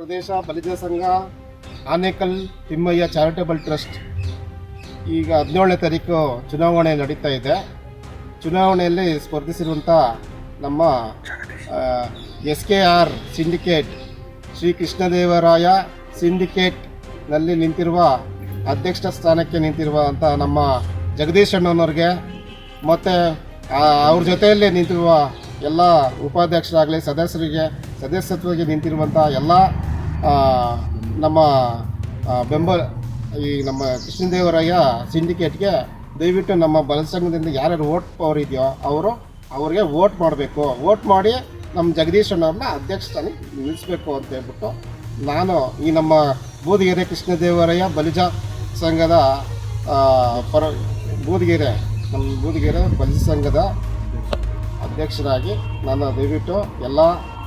ಪ್ರದೇಶ ಬಲಿಜ ಸಂಘ, Anekal, Thimmaiah charitable trust. ಈಗ ಹದಿನೇಳನೇ ತಾರೀಕು ಚುನಾವಣೆ ನಡೀತಾ ಇದೆ. ಚುನಾವಣೆಯಲ್ಲಿ ಸ್ಪರ್ಧಿಸಿರುವಂಥ ನಮ್ಮ S K R syndicate Shri Krishnadevaraya ಸಿಂಡಿಕೇಟ್ನಲ್ಲಿ ನಿಂತಿರುವ, ಅಧ್ಯಕ್ಷ ಸ್ಥಾನಕ್ಕೆ ನಿಂತಿರುವಂಥ ನಮ್ಮ ಜಗದೀಶ್ ಅಣ್ಣನವ್ರಿಗೆ, ಮತ್ತು ಅವ್ರ ಜೊತೆಯಲ್ಲಿ ನಿಂತಿರುವ ಎಲ್ಲ ಉಪಾಧ್ಯಕ್ಷರಾಗಲಿ, ಸದಸ್ಯರಿಗೆ, ಸದಸ್ಯತ್ವಕ್ಕೆ ನಿಂತಿರುವಂಥ ಎಲ್ಲ ನಮ್ಮ ಬೆಂಬಲ, ಈ ನಮ್ಮ ಕೃಷ್ಣದೇವರಾಯ ಸಿಂಡಿಕೇಟ್ಗೆ ದಯವಿಟ್ಟು ನಮ್ಮ ಬಲಸಂಘದಿಂದ ಯಾರ್ಯಾರು ಓಟ್ ಪವರ್ ಇದೆಯೋ ಅವರು ಅವ್ರಿಗೆ ಓಟ್ ಮಾಡಬೇಕು. ಓಟ್ ಮಾಡಿ ನಮ್ಮ ಜಗದೀಶಣ್ಣವ್ರನ್ನ ಅಧ್ಯಕ್ಷ ಸ್ಥಾನಕ್ಕೆ ನಿಲ್ಲಿಸಬೇಕು ಅಂತ ಹೇಳ್ಬಿಟ್ಟು ನಾನು ಈ ನಮ್ಮ ಬೂದಿಗೆರೆ ಕೃಷ್ಣದೇವರಾಯ ಬಲಿಜ ಸಂಘದ ಪರ, ಬೂದಿಗೆರೆ, ನಮ್ಮ ಬೂದಿಗೆರೆ ಬಲಿಜ ಸಂಘದ ಅಧ್ಯಕ್ಷರಾಗಿ ನಾನು ದಯವಿಟ್ಟು ಎಲ್ಲ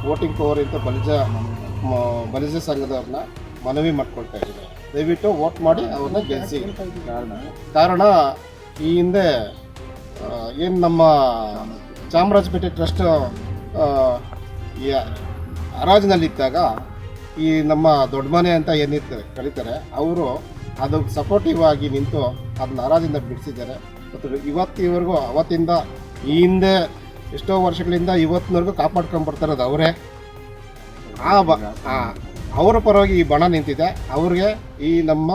ವೋಟಿಂಗ್ ಪವರ್ ಇಂತ ಬಲಿಜ ಬಲಿಜ ಸಂಘದವ್ರನ್ನ ಮನವಿ ಮಾಡ್ಕೊಳ್ತಾ ಇದ್ದೀನಿ. ದಯವಿಟ್ಟು ವೋಟ್ ಮಾಡಿ ಅವ್ರನ್ನ ಗೆಲ್ಲಿಸಿ ಕಾರಣ ಈ ಹಿಂದೆ ಏನು ನಮ್ಮ ಚಾಮರಾಜಪೇಟೆ ಟ್ರಸ್ಟ್ ಹರಾಜಿನಲ್ಲಿದ್ದಾಗ ಈ ನಮ್ಮ ದೊಡ್ಡ ಮನೆ ಅಂತ ಏನಿರ್ತಾರೆ, ಕರೀತಾರೆ, ಅವರು ಅದು ಸಪೋರ್ಟಿವ್ ಆಗಿ ನಿಂತು ಅದನ್ನ ಹರಾಜಿಂದ ಬಿಡಿಸಿದ್ದಾರೆ. ಮತ್ತು ಇವತ್ತಿವರೆಗೂ ಅವತ್ತಿಂದ ಈ ಹಿಂದೆ ಎಷ್ಟೋ ವರ್ಷಗಳಿಂದ ಇವತ್ತಿನವರೆಗೂ ಕಾಪಾಡ್ಕೊಂಡು ಬರ್ತಾರದು ಅವರೇ. ಆ ಬ ಆ, ಅವರ ಪರವಾಗಿ ಈ ಬಣ ನಿಂತಿದೆ. ಅವ್ರಿಗೆ ಈ ನಮ್ಮ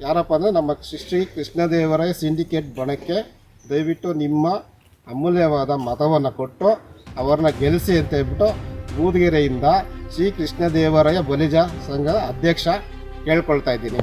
ಯಾರಪ್ಪ ಅಂದರೆ ನಮ್ಮ ಶ್ರೀ ಕೃಷ್ಣದೇವರಾಯ ಸಿಂಡಿಕೇಟ್ ಬಣಕ್ಕೆ ದಯವಿಟ್ಟು ನಿಮ್ಮ ಅಮೂಲ್ಯವಾದ ಮತವನ್ನು ಕೊಟ್ಟು ಅವರನ್ನ ಗೆಲ್ಲಿಸಿ ಅಂತ ಹೇಳ್ಬಿಟ್ಟು ಬೂದಗೆರೆಯಿಂದ ಶ್ರೀ ಕೃಷ್ಣದೇವರಾಯ ಬಲಿಜ ಸಂಘದ ಅಧ್ಯಕ್ಷ ಕೇಳ್ಕೊಳ್ತಾ ಇದ್ದೀನಿ.